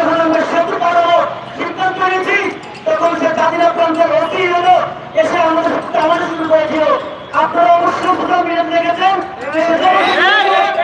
যখন আমরা সেতু পাড়ানোর সিদ্ধান্ত নিয়েছি তখন সে কাদিনা প্রান্তের অতি এলো এসে আমাদের সাথে আমাদের শুরু করেছিল আপনারা অবশ্যই কোথাও মিলে দেখেছেন? হ্যাঁ।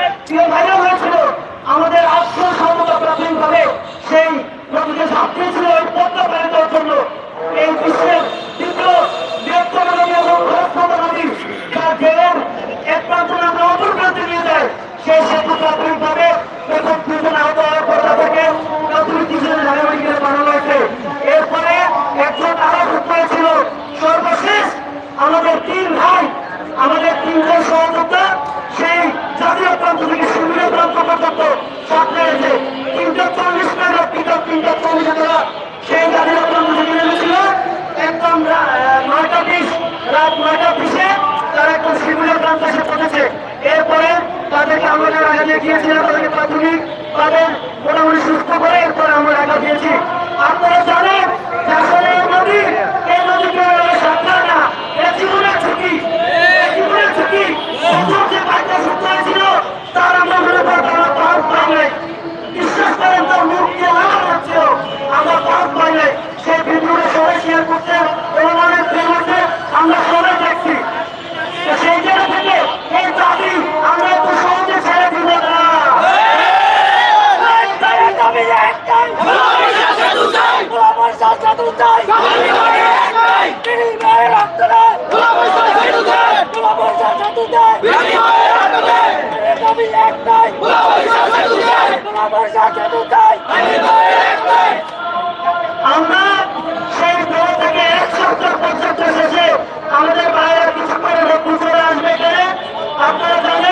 গিয়েছিলাম চাই আমরা সেই দল থেকে এক সপ্তাহ পর্যন্ত এসেছে আমাদের বাইরে কিছু করে আসবে আপনারা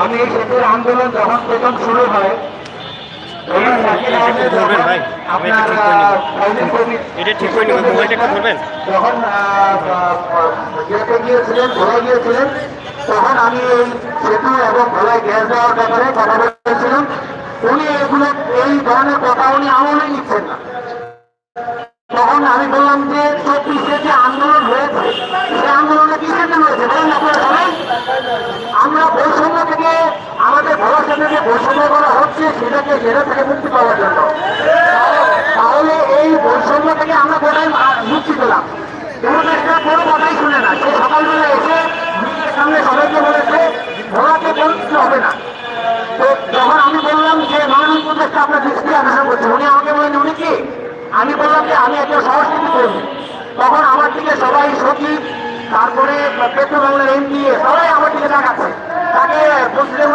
আমি এই আন্দোলন যখন প্রথম শুরু হয় তখন আমি এই সেতু এবং গ্যাস দেওয়ার ব্যাপারে কথা বলেছিলাম উনি এগুলো এই ধরনের কথা উনি আমলেই নিচ্ছেন না তখন আমি বললাম যে যে বৈষম্য করা হচ্ছে, সেটাকে সেটা থেকে মুক্তি পাওয়ার জন্য। তাহলে এই বৈষম্য থেকে আমরা কোথায় মুক্তি পেলাম? কোনো একটা কোনো কথাই শুনে না। সে সকালবেলা এসে নিজের সামনে সবাইকে বলেছে ঘোড়াকে বলতে হবে না। তো যখন আমি বললাম যে মাননীয় উপদেশটা আপনার দৃষ্টি আকর্ষণ করছে। উনি আমাকে বলেন উনি কি? আমি বললাম যে, আমি একটা সংস্কৃতি কর্মী। তখন আমার দিকে সবাই সচিব তারপরে পেট্রোবাংলার এমপি, সবাই আমার দিকে দেখাচ্ছে তাকে বলছিলেন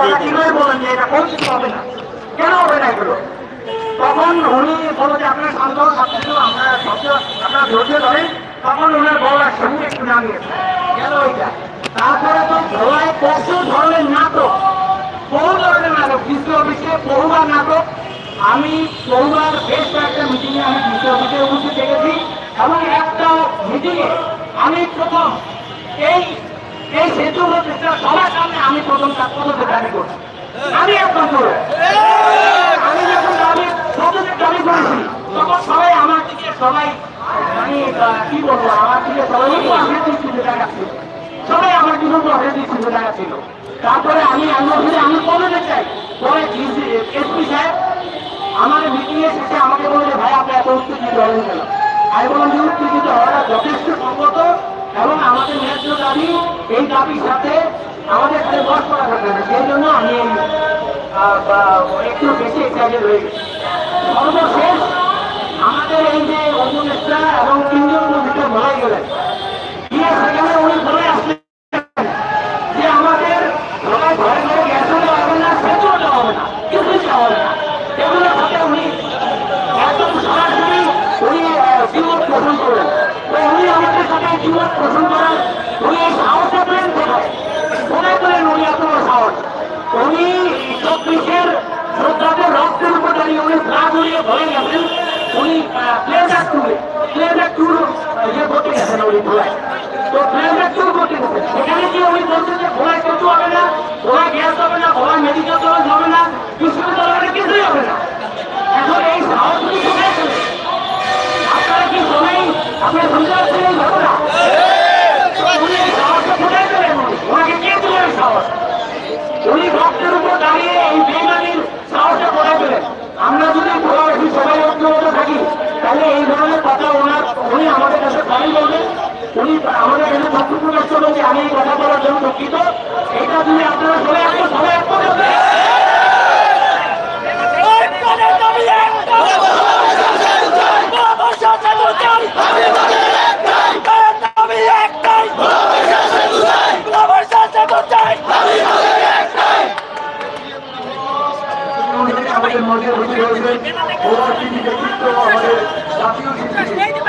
কথা কীভাবে বলেন যে এটা কোন কিছু হবে না। কেন হবে না এগুলো? তখন উনি বলো যে, আপনার শান্ত সবকিছু আমরা শব্দ আপনার ধৈর্য ধরেন তখন ওনার বলার সঙ্গে একটু নামিয়ে গেল ওইটা। তারপরে তো ভোলায় প্রচুর ধরনের নাটক। বহু ধরনের নাটক। কৃষি অফিসে বহুবার নাটক। আমি বহুবার বেশ কয়েকটা মিটিংয়ে আমি কৃষি অফিসে উপস্থিত দেখেছি এবং একটা মিটিংয়ে আমি প্রথম এই এই সেতু সবার সামনে আমি প্রথম তার দাবি করছি। আমি একদম করব আমি যখন দাবি পদকে দাবি করেছি, তখন সবাই আমার দিকে, সবাই মানে কি বলব, আমার দিকে সবাই অহেতুক চিন্তা দেখাচ্ছিল সবাই আমার জীবন অহেতুক চিন্তা দেখাচ্ছিল তারপরে আমি আন্দোলন আমি পদকে চাই। পরে এসপি সাহেব আমার মিটিং এ শেষে আমাকে বলছে ভাই, আপনি এত উত্তেজিত হলেন কেন? আমি বললাম যে, উত্তেজিত হওয়াটা যথেষ্ট এই দাবির সাথে আমাদের বস করা থাকবে না। সেই জন্য আমি একটু বেশি এক্সাইটেড হয়ে সর্বশেষ আমাদের এই যে উপদেষ্টা এবং তিনজন মন্ত্রীকে বলাই গেলেন। গিয়ে উনি যে আমাদের না উনি একদম উনি উনি করার উনি এই সাহসটা পেলেন কোথায় কোথায় পেলেন উনি এত বড় সাহস উনি চব্বিশের শ্রদ্ধাদের রক্তের উপর দাঁড়িয়ে উনি প্রাণ উড়িয়ে ভরে গেছেন উনি প্লেজার ট্যুরে প্লেজার ট্যুর ইয়ে করতে গেছেন উনি ভোলায় তো প্লেজার ট্যুর করতে গেছেন সেখানে গিয়ে উনি বলছেন যে ভোলায় কিছু হবে না ভোলায় গ্যাস হবে না ভোলায় মেডিকেল কলেজ হবে না, বিশ্ববিদ্যালয় কিছুই হবে না। এখন এই সাহস উনি কোথায় আপনারা কি সবাই আপনারা কোথায় পেলেন? আমরা যদি সবাই ঐক্যবদ্ধ থাকি, তাহলে এই ধরনের কথা ওনার উনি আমাদের কাছে প্রায়ই বলবেন উনি আমাদের প্রকাশ করবেন যে আমি কথা বলার জন্য দুঃখিত। এটা যদি আপনারা সবাই একটু সবাই একটু আমাদের মধ্যে বসে রয়েছেন ভোলার তিনি ব্যক্তিত্ব আমাদের জাতীয়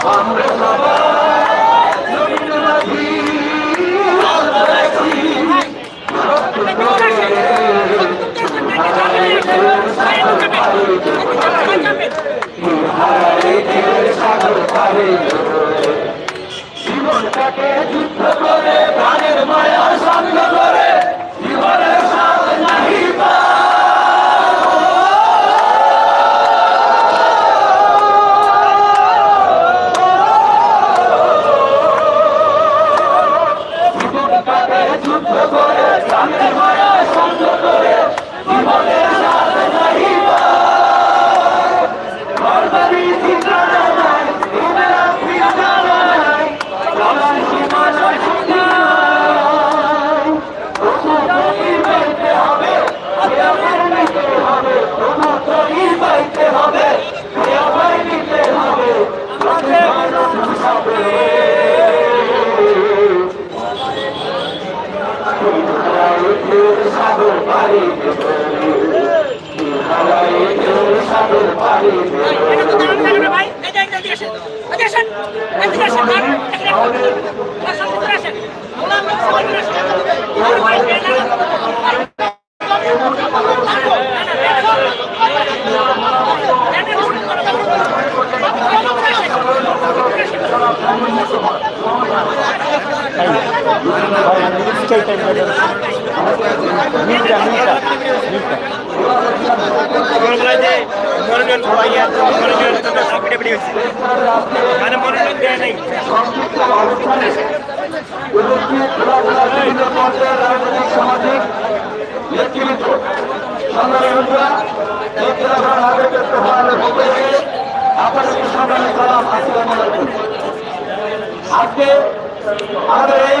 উপস্থিত সবাই মনোরঞ্জন সাপড়ে বেরিয়ে হচ্ছে মানে খেলাধুলার বিভিন্ন পর্যায়ের রাজনৈতিক সামাজিক নেতৃবৃন্দ সংগ্রামী বন্ধুরা এই খেলাধুলার নাগরিকের প্রভাবের পক্ষ থেকে আপনাদেরকে সংগ্রামী সালাম আসসালামু আজকে আমাদের এই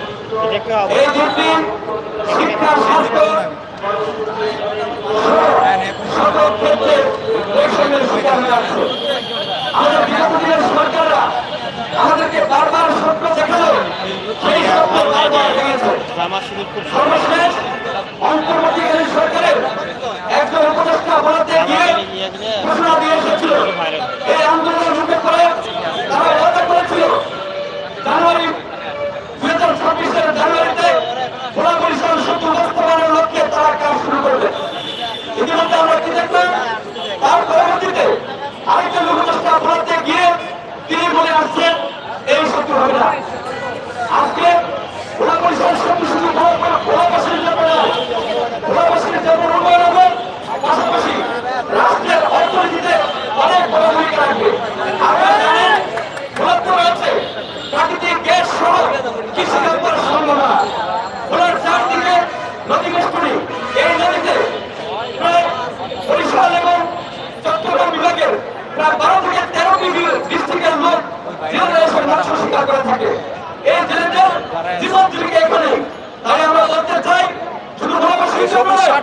দিনের সরকাররা আমাদেরকে বারবার সত্য দেখাল সেই সত্য বারবার আমার শুধু খুব সর্বশেষ অন্তর্বর্তীকালীন সরকারের একজন উপদেষ্টা বলাতে গিয়ে ঘোষণা দিয়ে এসেছিল এই আন্দোলনের মুখে করে তারা ওয়াদা করেছিল জানুয়ারি দুই হাজার ছাব্বিশের জানুয়ারিতে খোলা পরিসর শুধু বাস্তবায়নের লক্ষ্যে তারা কাজ শুরু করবে ইতিমধ্যে আমরা কি দেখলাম তার পরবর্তীতে আরেকজন উপদেষ্টা বলাতে গিয়ে তিনি বলে আসছেন এই সত্য হবে না আজকে খোলা পরিসর শুধু শুধু খোলাবাসীর জন্য নয় খোলাবাসীর জন্য উন্নয়ন হবে পাশাপাশি রাষ্ট্রের অর্থনীতিতে অনেক বড় ভূমিকা রাখবে আপনারা জানেন খোলাতে রয়েছে প্রাকৃতিক গ্যাস সহ কৃষি কার্যের সম্ভাবনা খোলার চারদিকে নদী বেষ্টনী এই নদীতে প্রায় বরিশাল এবং চট্টগ্রাম বিভাগের প্রায় বারো থেকে তেরো ডিস্ট্রিক্টের লোক জেলে এসে মৎস্য শিকার করে থাকে এই জেলেদের জীবন জীবিকা এখানে তাই আমরা বলতে চাই শুধু ভালোবাসার জন্য নয়, এই দেশের জন্য, এই দেশের উন্নয়নের স্বার্থে এই ভালোবাসার সেতুটি অত্যন্ত জরুরি বলে আমরা মনে ঘুরে করি। যাচ্ছে না ভাই এই ভালোবাসার সেতু চাই, ভালোবাসার সেতু চাই। এই ভাই এই আমার রাষ্ট্রের অর্থনীতি এই এই ভাই এই এই খোলাকে এই। সেতুর করে এই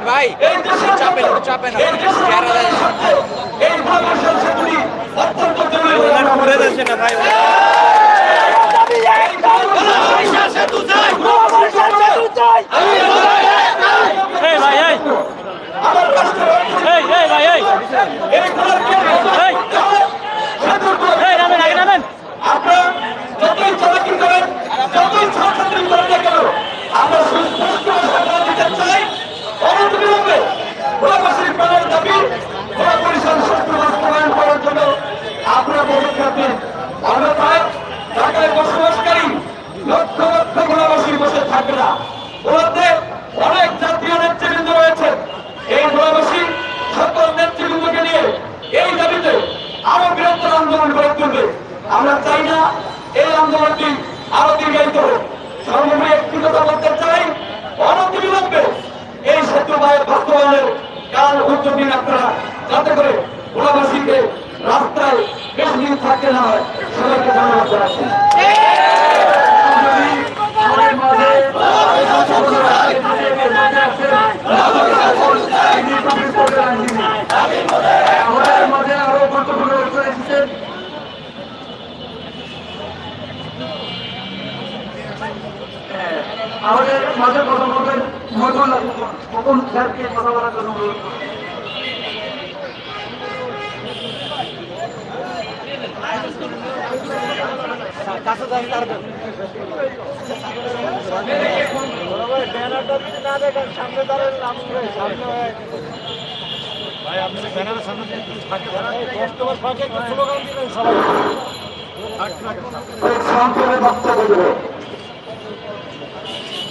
নামেন আগে নামেন আপনারা যতই চালাকি করেন যতই ছাত্রী করেন না সুস্পষ্ট নেতৃবৃন্দ রয়েছে। এই গোলাবাসী আরও বৃহত্তর আন্দোলন গড়ে আমরা চাই না এই আন্দোলনটি আরও দীর্ঘায়িত হোক। সর্বোপরি একটি কথা বলতে চাই অনতিবিলম্বে এই সেতু বাস্তবায়নের কাল উদ্যোগ নিন আপনারা যাতে করে ওলাবাসীকে রাস্তায় বেশি দিন থাকতে না হয়। সবাইকে জানানো মাঝে আমাদের মাঝে আরও গুরুত্বপূর্ণ অংশ এসেছেন হ্যাঁ, আমাদের মাঝে কথা বলবেন মজুল হুকুম স্যারকে কথা বলার জন্য অনুরোধ করছি।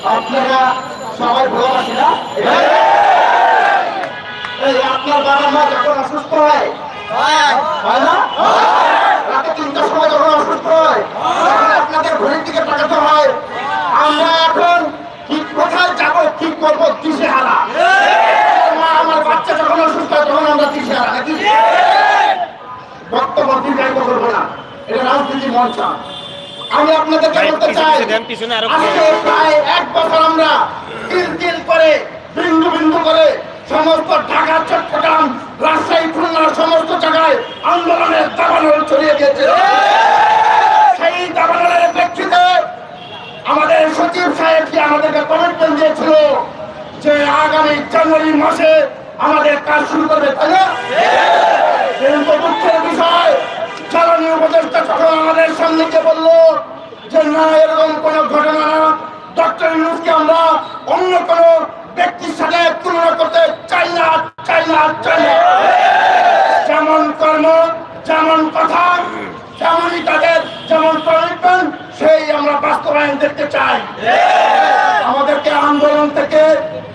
আপনারা সবাই ভালোবাসি না এই আপনার বাবার মা যখন অসুস্থ হয় হয়। না? রাতে তিনটার সময় যখন অসুস্থ হয় তখন আপনাদের ঘড়ির দিকে তাকাতে হয়। আমরা এখন কি কোথায় যাব কি করব? দিশে হারা মা আমার বাচ্চা যখন অসুস্থ হয় তখন আমরা দিশে হারা নাকি? বক্তব্য দীর্ঘায়িত করব না। এটা রাজনীতি মঞ্চ। আমি আপনাদেরকে বলতে চাই আজকে প্রায় এক বছর আমরা তিল তিল করে বিন্দু বিন্দু করে সমস্ত দাবানল ছড়িয়ে গেছে সেই দাবানলের প্রেক্ষিতে আমাদের সচিব সাহেবকে আমাদেরকে কমিটমেন্ট দিয়েছিল যে আগামী জানুয়ারি মাসে আমাদের কাজ শুরু করবে, তাই না? কিন্তু দুঃখের বিষয়, জ্বালানি উপদেষ্টা তখন আমাদের সামনে গিয়ে বলল যে না, এরকম কোনো ঘটনা না। ডক্টর ইউনুসকে আমরা অন্য কোনো ব্যক্তির সাথে তুলনা করতে চাই না চাই না চাই না। যেমন কর্ম যেমন কথা, তেমনই তাদের যেমন কমিটমেন্ট সেই আমরা বাস্তবায়ন দেখতে চাই। আমাদেরকে আন্দোলন থেকে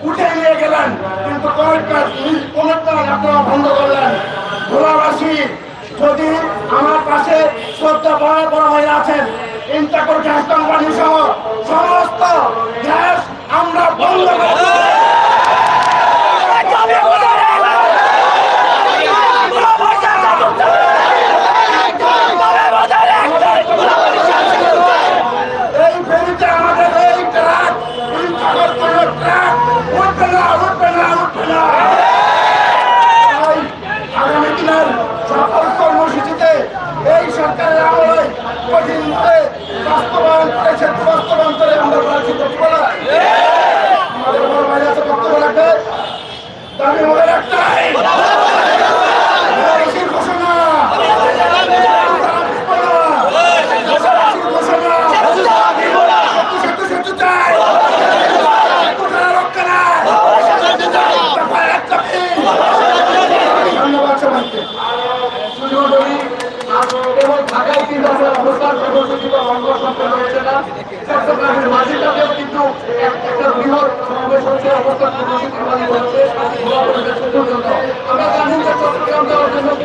উঠে নিয়ে গেলেন, কিন্তু আপনারা বন্ধ করলেন। ভোলাবাসী, যদি আমার পাশে শ্রদ্ধা বড় বড় হয়ে আছেন ইন্টাকর গ্যাস কোম্পানি সহ সমস্ত গ্যাস আমরা বন্ধ করে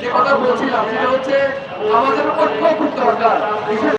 যে কথা বলছিলাম সেটা হচ্ছে আমাদের ঐক্য খুব দরকার।